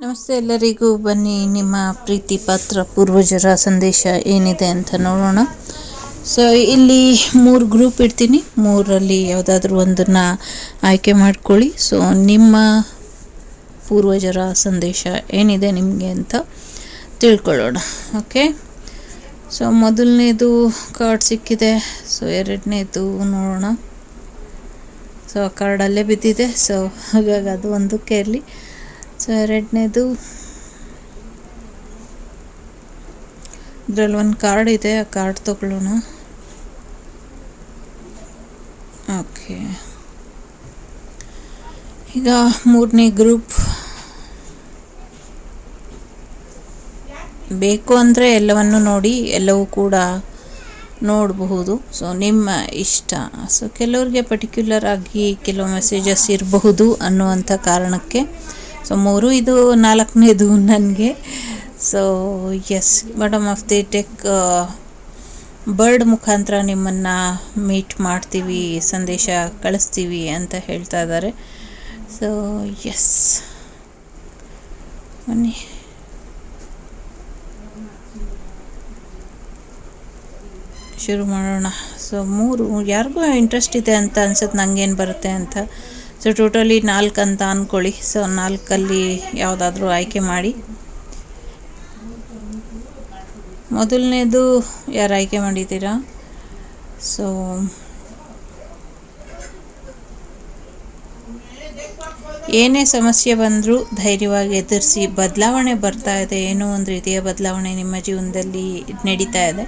ನಮಸ್ತೆ ಎಲ್ಲರಿಗೂ. ಬನ್ನಿ ನಿಮ್ಮ ಪ್ರೀತಿ ಪಾತ್ರ ಪೂರ್ವಜರ ಸಂದೇಶ ಏನಿದೆ ಅಂತ ನೋಡೋಣ. ಸೊ ಇಲ್ಲಿ ಮೂರು ಗ್ರೂಪ್ ಇಡ್ತೀನಿ. ಮೂರಲ್ಲಿ ಯಾವುದಾದ್ರೂ ಒಂದನ್ನು ಆಯ್ಕೆ ಮಾಡ್ಕೊಳ್ಳಿ. ಸೊ ನಿಮ್ಮ ಪೂರ್ವಜರ ಸಂದೇಶ ಏನಿದೆ ನಿಮಗೆ ಅಂತ ತಿಳ್ಕೊಳ್ಳೋಣ. ಓಕೆ ಸೊ ಮೊದಲನೇದು ಕಾರ್ಡ್ ಸಿಕ್ಕಿದೆ. ಸೊ ಎರಡನೇದು ನೋಡೋಣ. ಸೊ ಆ ಕಾರ್ಡಲ್ಲೇ ಬಿದ್ದಿದೆ. ಸೊ ಹಾಗಾಗಿ ಅದು ಒಂದಕ್ಕೆ ಇರಲಿ. ಸೊ ಎರಡನೇದು ಇದರಲ್ಲಿ ಒಂದು ಕಾರ್ಡ್ ಇದೆ, ಆ ಕಾರ್ಡ್ ತಗೊಳ್ಳೋಣ. ಓಕೆ ಈಗ ಮೂರನೇ ಗ್ರೂಪ್ ಬೇಕು ಅಂದರೆ ಎಲ್ಲವನ್ನು ನೋಡಿ, ಎಲ್ಲವೂ ಕೂಡ ನೋಡಬಹುದು. ಸೊ ನಿಮ್ಮ ಇಷ್ಟ. ಸೊ ಕೆಲವ್ರಿಗೆ ಪರ್ಟಿಕ್ಯುಲರ್ ಆಗಿ ಕೆಲವು ಮೆಸೇಜಸ್ ಇರಬಹುದು ಅನ್ನುವಂಥ ಕಾರಣಕ್ಕೆ ಸೊ ಮೂರು ಇದು ನಾಲ್ಕನೇದು ನನಗೆ. So S madam of the tech bird ಮುಖಾಂತರ ನಿಮ್ಮನ್ನು ಮೀಟ್ ಮಾಡ್ತೀವಿ, ಸಂದೇಶ ಕಳಿಸ್ತೀವಿ ಅಂತ ಹೇಳ್ತಾ ಇದ್ದಾರೆ ಸೊ ಎಸ್ ಬನ್ನಿ. ಶುರು ಮಾಡೋಣ. ಸೊ ಮೂರು, ಯಾರಿಗೂ ಇಂಟ್ರೆಸ್ಟ್ ಇದೆ ಅಂತ ಅನ್ಸುತ್ತೆ ನನಗೇನು ಬರುತ್ತೆ ಅಂತ. ಸೊ ಟೋಟಲಿ ನಾಲ್ಕು ಅಂತ ಅಂದ್ಕೊಳ್ಳಿ ಸೊ ನಾಲ್ಕಲ್ಲಿ ಯಾವುದಾದ್ರೂ ಆಯ್ಕೆ ಮಾಡಿ. ಮೊದಲನೇದು ಯಾರು ಆಯ್ಕೆ ಮಾಡಿದ್ದೀರಾ? ಸೊ ಏನೇ ಸಮಸ್ಯೆ ಬಂದರೂ ಧೈರ್ಯವಾಗಿ ಎದುರಿಸಿ ಬದಲಾವಣೆ ಬರ್ತಾ ಇದೆ. ಏನೋ ಒಂದು ರೀತಿಯ ಬದಲಾವಣೆ ನಿಮ್ಮ ಜೀವನದಲ್ಲಿ ನಡೀತಾ ಇದೆ.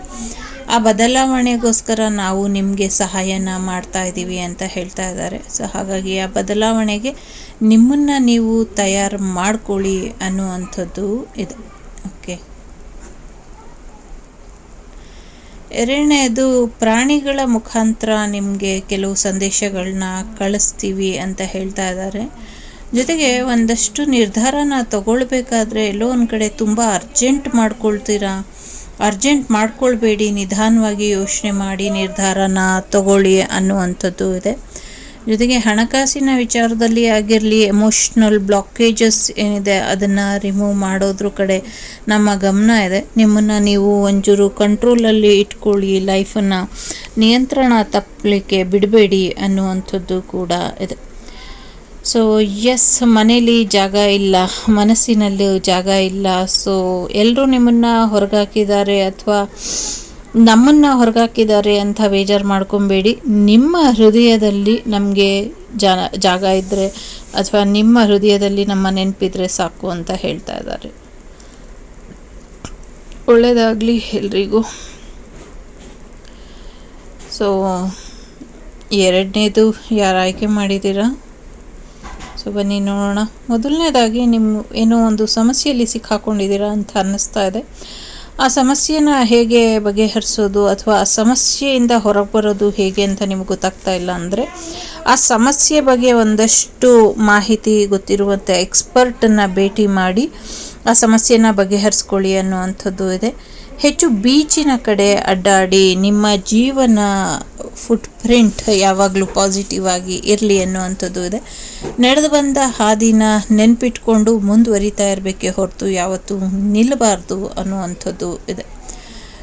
ಆ ಬದಲಾವಣೆಗೋಸ್ಕರ ನಾವು ನಿಮಗೆ ಸಹಾಯನ ಮಾಡ್ತಾ ಇದ್ದೀವಿ ಅಂತ ಹೇಳ್ತಾ ಇದ್ದಾರೆ. ಸೊ, ಹಾಗಾಗಿ ಆ ಬದಲಾವಣೆಗೆ ನಿಮ್ಮನ್ನು ನೀವು ತಯಾರು ಮಾಡ್ಕೊಳ್ಳಿ ಅನ್ನುವಂಥದ್ದು ಇದು. ಓಕೆ. ಎರಡನೇದು, ಪ್ರಾಣಿಗಳ ಮುಖಾಂತರ ನಿಮಗೆ ಕೆಲವು ಸಂದೇಶಗಳನ್ನ ಕಳಿಸ್ತೀವಿ ಅಂತ ಹೇಳ್ತಾ ಇದ್ದಾರೆ. ಜೊತೆಗೆ ಒಂದಷ್ಟು ನಿರ್ಧಾರನ ತಗೊಳ್ಬೇಕಾದ್ರೆ ಎಲ್ಲೋ ಒಂದು ಕಡೆ ತುಂಬ ಅರ್ಜೆಂಟ್ ಮಾಡ್ಕೊಳ್ತೀರಾ? ಅರ್ಜೆಂಟ್ ಮಾಡ್ಕೊಳ್ಬೇಡಿ, ನಿಧಾನವಾಗಿ ಯೋಚನೆ ಮಾಡಿ, ನಿರ್ಧಾರನ ತಗೊಳ್ಳಿ ಅನ್ನುವಂಥದ್ದು ಇದೆ. ಜೊತೆಗೆ ಹಣಕಾಸಿನ ವಿಚಾರದಲ್ಲಿ ಆಗಿರಲಿ ಎಮೋಷ್ನಲ್ ಬ್ಲಾಕೇಜಸ್ ಏನಿದೆ, ಅದನ್ನು ರಿಮೂವ್ ಮಾಡೋದ್ರ ಕಡೆ ನಮ್ಮ ಗಮನ ಇದೆ. ನಿಮ್ಮನ್ನು ನೀವು ಒಂಚೂರು ಕಂಟ್ರೋಲಲ್ಲಿ ಇಟ್ಕೊಳ್ಳಿ ಲೈಫನ್ನು ನಿಯಂತ್ರಣ ತಪ್ಪಲಿಕ್ಕೆ ಬಿಡಬೇಡಿ ಅನ್ನುವಂಥದ್ದು ಕೂಡ ಇದೆ. ಸೊ ಎಸ್ ಮನೇಲಿ ಜಾಗ ಇಲ್ಲ, ಮನಸ್ಸಿನಲ್ಲಿ ಜಾಗ ಇಲ್ಲ. ಸೊ ಎಲ್ಲರೂ ನಿಮ್ಮನ್ನು ಹೊರಗಾಕಿದ್ದಾರೆ ಅಥವಾ ನಮ್ಮನ್ನು ಹೊರಗಾಕಿದ್ದಾರೆ ಅಂತ ಬೇಜಾರು ಮಾಡ್ಕೊಬೇಡಿ. ನಿಮ್ಮ ಹೃದಯದಲ್ಲಿ ನಮಗೆ ಜಾಗ ಇದ್ದರೆ ಅಥವಾ ನಿಮ್ಮ ಹೃದಯದಲ್ಲಿ ನಮ್ಮ ನೆನಪಿದ್ರೆ ಸಾಕು ಅಂತ ಹೇಳ್ತಾ ಇದ್ದಾರೆ. ಒಳ್ಳೆಯದಾಗಲಿ ಎಲ್ರಿಗೂ. ಸೊ ಎರಡನೇದು ಯಾರು ಆಯ್ಕೆ ಮಾಡಿದ್ದೀರಾ? ಸೊ ಬನ್ನಿ ನೋಡೋಣ. ಮೊದಲನೇದಾಗಿ ನಿಮ್ಮ ಏನೋ ಒಂದು ಸಮಸ್ಯೆಯಲ್ಲಿ ಸಿಕ್ಕಾಕೊಂಡಿದ್ದೀರಾ ಅಂತ ಅನ್ನಿಸ್ತಾ ಇದೆ. ಆ ಸಮಸ್ಯೆನ ಹೇಗೆ ಬಗೆಹರಿಸೋದು ಅಥವಾ ಆ ಸಮಸ್ಯೆಯಿಂದ ಹೊರಗೆ ಬರೋದು ಹೇಗೆ ಅಂತ ನಿಮ್ಗೆ ಗೊತ್ತಾಗ್ತಾ ಇಲ್ಲ ಅಂದರೆ, ಆ ಸಮಸ್ಯೆ ಬಗ್ಗೆ ಒಂದಷ್ಟು ಮಾಹಿತಿ ಗೊತ್ತಿರುವಂಥ ಎಕ್ಸ್ಪರ್ಟನ್ನು ಭೇಟಿ ಮಾಡಿ ಆ ಸಮಸ್ಯೆನ ಬಗೆಹರಿಸ್ಕೊಳ್ಳಿ ಅನ್ನುವಂಥದ್ದು ಇದೆ. ಹೆಚ್ಚು ಬೀಚಿನ ಕಡೆ ಅಡ್ಡಾಡಿ ನಿಮ್ಮ ಜೀವನ ಫುಟ್ ಪ್ರಿಂಟ್ ಯಾವಾಗಲೂ ಪಾಸಿಟಿವ್ ಆಗಿ ಇರಲಿ ಅನ್ನುವಂಥದ್ದು ಇದೆ. ನಡೆದು ಬಂದ ಹಾದಿನ ನೆನ್ಪಿಟ್ಕೊಂಡು ಮುಂದುವರಿತಾ ಇರಬೇಕೆ ಹೊರತು ಯಾವತ್ತೂ ನಿಲ್ಲಬಾರ್ದು ಅನ್ನುವಂಥದ್ದು ಇದೆ.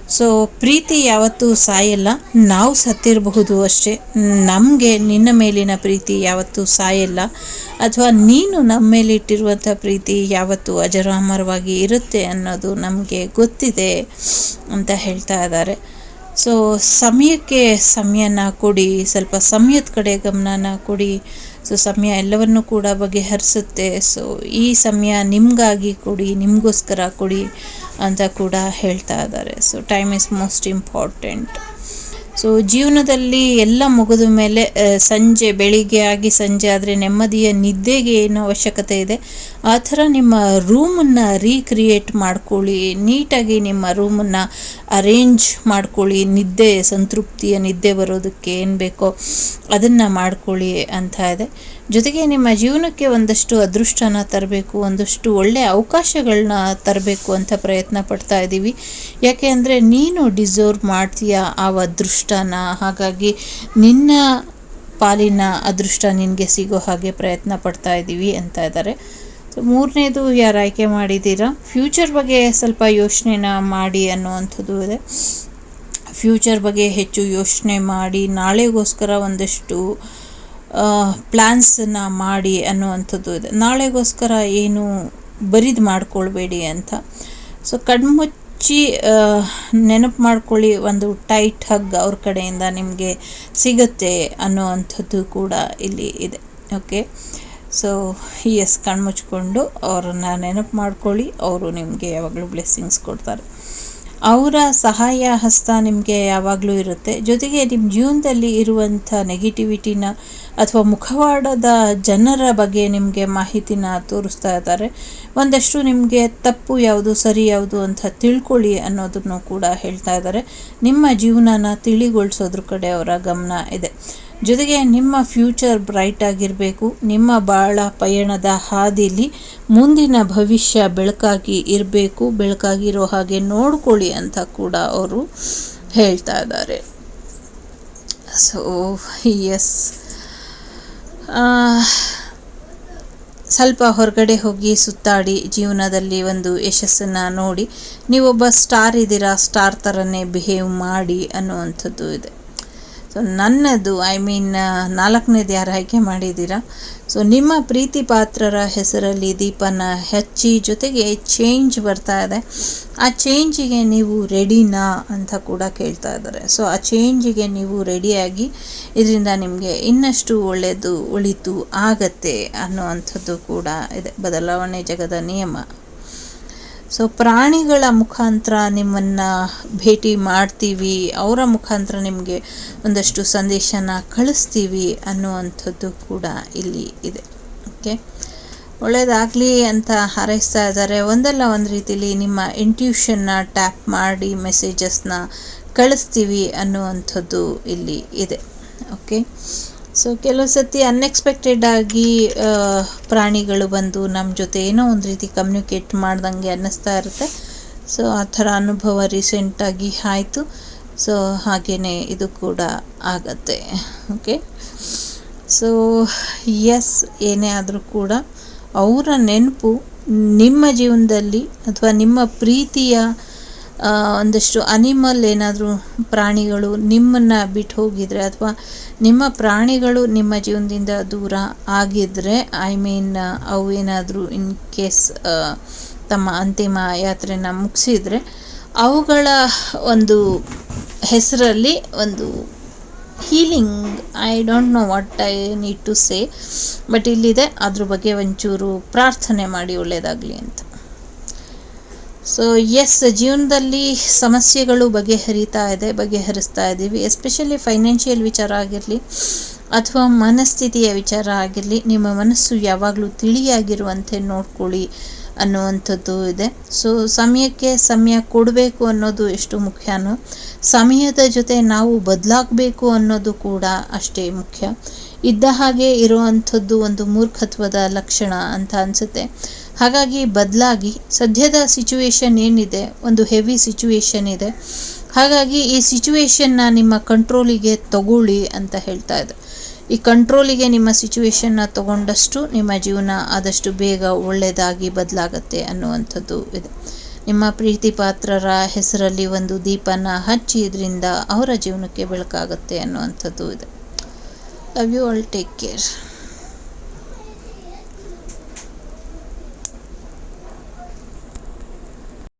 ಸೊ ಪ್ರೀತಿ ಯಾವತ್ತೂ ಸಾಯಲ್ಲ, ನಾವು ಸತ್ತಿರಬಹುದು ಅಷ್ಟೇ. ನಮಗೆ ನಿನ್ನ ಮೇಲಿನ ಪ್ರೀತಿ ಯಾವತ್ತೂ ಸಾಯಲ್ಲ. ಅಥವಾ ನೀನು ನಮ್ಮ ಮೇಲೆ ಇಟ್ಟಿರುವಂಥ ಪ್ರೀತಿ ಯಾವತ್ತೂ ಅಜರಾಮರವಾಗಿ ಇರುತ್ತೆ ಅನ್ನೋದು ನಮಗೆ ಗೊತ್ತಿದೆ ಅಂತ ಹೇಳ್ತಾ ಇದ್ದಾರೆ. ಸೊ ಸಮಯಕ್ಕೆ ಸಮಯನ ಕೊಡಿ, ಸ್ವಲ್ಪ ಸಮಯದ ಕಡೆ ಗಮನನ ಕೊಡಿ. ಸೊ ಸಮಯ ಎಲ್ಲವನ್ನು ಕೂಡ ಬಗೆಹರಿಸುತ್ತೆ. ಸೊ ಈ ಸಮಯ ನಿಮಗಾಗಿ ಕೊಡಿ, ನಿಮಗೋಸ್ಕರ ಕೊಡಿ ಅಂತ ಕೂಡ ಹೇಳ್ತಾ ಇದ್ದಾರೆ. So time is most important so ಜೀವನದಲ್ಲಿ ಎಲ್ಲ ಮುಗಿದ ಮೇಲೆ ಸಂಜೆ, ಬೆಳಿಗ್ಗೆ ಆಗಿ ಸಂಜೆ ಆದರೆ ನೆಮ್ಮದಿಯ ನಿದ್ದೆಗೆ ಏನು ಅವಶ್ಯಕತೆ ಇದೆ. ಆ ಥರ ನಿಮ್ಮ ರೂಮನ್ನು ರೀಕ್ರಿಯೇಟ್ ಮಾಡ್ಕೊಳ್ಳಿ, ನೀಟಾಗಿ ನಿಮ್ಮ ರೂಮನ್ನು ಅರೇಂಜ್ ಮಾಡ್ಕೊಳ್ಳಿ, ನಿದ್ದೆ, ಸಂತೃಪ್ತಿಯ ನಿದ್ದೆ ಬರೋದಕ್ಕೆ ಏನು ಬೇಕೋ ಅದನ್ನು ಮಾಡ್ಕೊಳ್ಳಿ ಅಂತ ಇದೆ. ಜೊತೆಗೆ ನಿಮ್ಮ ಜೀವನಕ್ಕೆ ಒಂದಷ್ಟು ಅದೃಷ್ಟನ ತರಬೇಕು, ಒಂದಷ್ಟು ಒಳ್ಳೆಯ ಅವಕಾಶಗಳನ್ನ ತರಬೇಕು ಅಂತ ಪ್ರಯತ್ನ ಪಡ್ತಾ ಇದ್ದೀವಿ. ಯಾಕೆ ಅಂದರೆ ನೀನು ಡಿಸರ್ವ್ ಮಾಡ್ತೀಯ ಆ ಅದೃಷ್ಟನ. ಹಾಗಾಗಿ ನಿನ್ನ ಪಾಲಿನ ಅದೃಷ್ಟ ನಿನಗೆ ಸಿಗೋ ಹಾಗೆ ಪ್ರಯತ್ನ ಪಡ್ತಾ ಇದ್ದೀವಿ ಅಂತ ಇದ್ದಾರೆ. ಸೊ ಮೂರನೇದು ಯಾರು ಆಯ್ಕೆ ಮಾಡಿದ್ದೀರಾ? ಫ್ಯೂಚರ್ ಬಗ್ಗೆ ಸ್ವಲ್ಪ ಯೋಚನೆನ ಮಾಡಿ ಅನ್ನುವಂಥದ್ದು ಇದೆ. ಫ್ಯೂಚರ್ ಬಗ್ಗೆ ಹೆಚ್ಚು ಯೋಚನೆ ಮಾಡಿ, ನಾಳೆಗೋಸ್ಕರ ಒಂದಷ್ಟು ಪ್ಲ್ಯಾನ್ಸನ್ನು ಮಾಡಿ ಅನ್ನುವಂಥದ್ದು ಇದೆ. ನಾಳೆಗೋಸ್ಕರ ಏನು ಬರಿದು ಮಾಡ್ಕೊಳ್ಬೇಡಿ ಅಂತ. ಸೊ ಕಣ್ಮುಚ್ಚಿ ನೆನಪು ಮಾಡ್ಕೊಳ್ಳಿ, ಒಂದು ಟೈಟ್ ಹಗ್ ಅವ್ರ ಕಡೆಯಿಂದ ನಿಮಗೆ ಸಿಗುತ್ತೆ ಅನ್ನುವಂಥದ್ದು ಕೂಡ ಇಲ್ಲಿ ಇದೆ. ಓಕೆ ಸೊ ಎಸ್ ಕಣ್ಮುಚ್ಕೊಂಡು ಅವರನ್ನು ನೆನಪು ಮಾಡ್ಕೊಳ್ಳಿ, ಅವರು ನಿಮಗೆ ಯಾವಾಗಲೂ ಬ್ಲೆಸ್ಸಿಂಗ್ಸ್ ಕೊಡ್ತಾರೆ. ಅವರ ಸಹಾಯ ಹಸ್ತ ನಿಮಗೆ ಯಾವಾಗಲೂ ಇರುತ್ತೆ. ಜೊತೆಗೆ ನಿಮ್ಮ ಜೀವನದಲ್ಲಿ ಇರುವಂಥ ನೆಗೆಟಿವಿಟಿನ ಅಥವಾ ಮುಖವಾಡದ ಜನರ ಬಗ್ಗೆ ನಿಮಗೆ ಮಾಹಿತಿನ ತೋರಿಸ್ತಾ ಇದ್ದಾರೆ. ಒಂದಷ್ಟು ನಿಮಗೆ ತಪ್ಪು ಯಾವುದು, ಸರಿ ಯಾವುದು ಅಂತ ತಿಳ್ಕೊಳ್ಳಿ ಅನ್ನೋದನ್ನು ಕೂಡ ಹೇಳ್ತಾ ಇದ್ದಾರೆ. ನಿಮ್ಮ ಜೀವನನ ತಿಳಿಗೊಳಿಸೋದ್ರ ಕಡೆ ಅವರ ಗಮನ ಇದೆ. ಜೊತೆಗೆ ನಿಮ್ಮ ಫ್ಯೂಚರ್ ಬ್ರೈಟ್ ಆಗಿರಬೇಕು. ನಿಮ್ಮ ಬಾಳ ಪಯಣದ ಹಾದಿಲಿ ಮುಂದಿನ ಭವಿಷ್ಯ ಬೆಳಕಾಗಿ ಇರಬೇಕು. ಬೆಳಕಾಗಿರೋ ಹಾಗೆ ನೋಡ್ಕೊಳ್ಳಿ ಅಂತ ಕೂಡ ಅವರು ಹೇಳ್ತಾ ಇದ್ದಾರೆ. ಸೊ ಎಸ್ ಸ್ವಲ್ಪ ಹೊರಗಡೆ ಹೋಗಿ ಸುತ್ತಾಡಿ ಜೀವನದಲ್ಲಿ ಒಂದು ಯಶಸ್ಸನ್ನು ನೋಡಿ. ನೀವೊಬ್ಬ ಸ್ಟಾರ್ ಇದ್ದೀರಾ, ಸ್ಟಾರ್ ಥರನೇ ಬಿಹೇವ್ ಮಾಡಿ ಅನ್ನುವಂಥದ್ದು ಇದೆ. ಸೊ ನನ್ನದು ಐ ಮೀನ್ ನಾಲ್ಕನೇದು ಯಾರು ಆಯ್ಕೆ ಮಾಡಿದ್ದೀರಾ? ಸೊ ನಿಮ್ಮ ಪ್ರೀತಿ ಪಾತ್ರರ ಹೆಸರಲ್ಲಿ ದೀಪನ ಹೆಚ್ಚಿ ಜೊತೆಗೆ ಚೇಂಜ್ ಬರ್ತಾ ಇದೆ. ಆ ಚೇಂಜಿಗೆ ನೀವು ರೆಡಿನಾ ಅಂತ ಕೂಡ ಕೇಳ್ತಾ ಇದ್ದಾರೆ. ಸೊ ಆ ಚೇಂಜಿಗೆ ನೀವು ರೆಡಿಯಾಗಿ ಇದರಿಂದ ನಿಮಗೆ ಇನ್ನಷ್ಟು ಒಳ್ಳೆಯದು ಒಳಿತು ಆಗತ್ತೆ ಅನ್ನುವಂಥದ್ದು ಕೂಡ ಇದೆ. ಬದಲಾವಣೆ ಜಗದ ನಿಯಮ. ಸೊ ಪ್ರಾಣಿಗಳ ಮುಖಾಂತರ ನಿಮ್ಮನ್ನು ಭೇಟಿ ಮಾಡ್ತೀವಿ, ಅವರ ಮುಖಾಂತರ ನಿಮಗೆ ಒಂದಷ್ಟು ಸಂದೇಶನ ಕಳಿಸ್ತೀವಿ ಅನ್ನುವಂಥದ್ದು ಕೂಡ ಇಲ್ಲಿ ಇದೆ. ಓಕೆ ಒಳ್ಳೆಯದಾಗಲಿ ಅಂತ ಹಾರೈಸ್ತಾ ಇದ್ದಾರೆ. ಒಂದಲ್ಲ ಒಂದು ರೀತಿಯಲ್ಲಿ ನಿಮ್ಮ ಇಂಟ್ಯೂಷನ್ನ ಟ್ಯಾಪ್ ಮಾಡಿ ಮೆಸೇಜಸ್ನ ಕಳಿಸ್ತೀವಿ ಅನ್ನುವಂಥದ್ದು ಇಲ್ಲಿ ಇದೆ. ಓಕೆ ಸೊ ಕೆಲವು ಸತಿ ಅನ್ಎಕ್ಸ್ಪೆಕ್ಟೆಡ್ ಆಗಿ ಪ್ರಾಣಿಗಳು ಬಂದು ನಮ್ಮ ಜೊತೆ ಏನೋ ಒಂದು ರೀತಿ ಕಮ್ಯುನಿಕೇಟ್ ಮಾಡ್ದಂಗೆ ಅನ್ನಿಸ್ತಾ ಇರುತ್ತೆ. ಸೊ ಆ ಥರ ಅನುಭವ ರೀಸೆಂಟಾಗಿ ಆಯಿತು. ಸೊ ಹಾಗೆಯೇ ಇದು ಕೂಡ ಆಗತ್ತೆ. ಓಕೆ ಸೊ ಎಸ್ ಏನೇ ಆದರೂ ಕೂಡ ಅವರ ನೆನಪು ನಿಮ್ಮ ಜೀವನದಲ್ಲಿ ಅಥವಾ ನಿಮ್ಮ ಪ್ರೀತಿಯ ಒಂದಷ್ಟು ಅನಿಮಲ್ ಏನಾದರೂ ಪ್ರಾಣಿಗಳು ನಿಮ್ಮನ್ನು ಬಿಟ್ಟು ಹೋಗಿದರೆ ಅಥವಾ ನಿಮ್ಮ ಪ್ರಾಣಿಗಳು ನಿಮ್ಮ ಜೀವನದಿಂದ ದೂರ ಆಗಿದ್ದರೆ ಐ ಮೀನ್ ಅವು ಏನಾದರೂ ಇನ್ ಕೇಸ್ ತಮ್ಮ ಅಂತಿಮ ಯಾತ್ರೆನ ಮುಗಿಸಿದರೆ, ಅವುಗಳ ಒಂದು ಹೆಸರಲ್ಲಿ ಒಂದು healing I don't know what I need to say but ಇಲ್ಲಿದೆ. ಅದ್ರ ಬಗ್ಗೆ ಒಂಚೂರು ಪ್ರಾರ್ಥನೆ ಮಾಡಿ ಒಳ್ಳೆಯದಾಗಲಿ ಅಂತ. ಸೊ ಎಸ್ ಜೀವನದಲ್ಲಿ ಸಮಸ್ಯೆಗಳು ಬಗೆಹರಿತಾ ಇದೆ, ಬಗೆಹರಿಸ್ತಾ ಇದ್ದೀವಿ ಎಸ್ಪೆಷಲಿ ಫೈನಾನ್ಷಿಯಲ್ ವಿಚಾರ ಆಗಿರಲಿ, ಅಥವಾ ಮನಸ್ಥಿತಿಯ ವಿಚಾರ ಆಗಿರಲಿ, ನಿಮ್ಮ ಮನಸ್ಸು ಯಾವಾಗಲೂ ತಿಳಿಯಾಗಿರುವಂತೆ ನೋಡ್ಕೊಳ್ಳಿ ಅನ್ನುವಂಥದ್ದು ಇದೆ. ಸೊ ಸಮಯಕ್ಕೆ ಸಮಯ ಕೊಡಬೇಕು ಅನ್ನೋದು ಎಷ್ಟು ಮುಖ್ಯನೋ, ಸಮಯದ ಜೊತೆ ನಾವು ಬದಲಾಗಬೇಕು ಅನ್ನೋದು ಕೂಡ ಅಷ್ಟೇ ಮುಖ್ಯ. ಇದ್ದ ಹಾಗೆ ಇರುವಂಥದ್ದು ಒಂದು ಮೂರ್ಖತ್ವದ ಲಕ್ಷಣ ಅಂತ ಅನಿಸುತ್ತೆ. ಹಾಗಾಗಿ ಬದಲಾಗಿ ಸದ್ಯದ ಸಿಚುವೇಶನ್ ಏನಿದೆ? ಒಂದು ಹೆವಿ ಸಿಚುವೇಶನ್ ಇದೆ. ಹಾಗಾಗಿ ಈ ಸಿಚುವೇಶನ್ನ ನಿಮ್ಮ ಕಂಟ್ರೋಲಿಗೆ ತಗೊಳ್ಳಿ ಅಂತ ಹೇಳ್ತಾ ಇದೆ. ಈ ಕಂಟ್ರೋಲಿಗೆ ನಿಮ್ಮ ಸಿಚುವೇಶನ್ನ ತಗೊಂಡಷ್ಟು ನಿಮ್ಮ ಜೀವನ ಆದಷ್ಟು ಬೇಗ ಒಳ್ಳೆಯದಾಗಿ ಬದಲಾಗತ್ತೆ ಅನ್ನುವಂಥದ್ದು ಇದೆ. ನಿಮ್ಮ ಪ್ರೀತಿ ಪಾತ್ರರ ಹೆಸರಲ್ಲಿ ಒಂದು ದೀಪನ ಹಚ್ಚಿ ಇದರಿಂದ ಅವರ ಜೀವನಕ್ಕೆ ಬೆಳಕಾಗುತ್ತೆ ಅನ್ನುವಂಥದ್ದು ಇದೆ. Love you all take care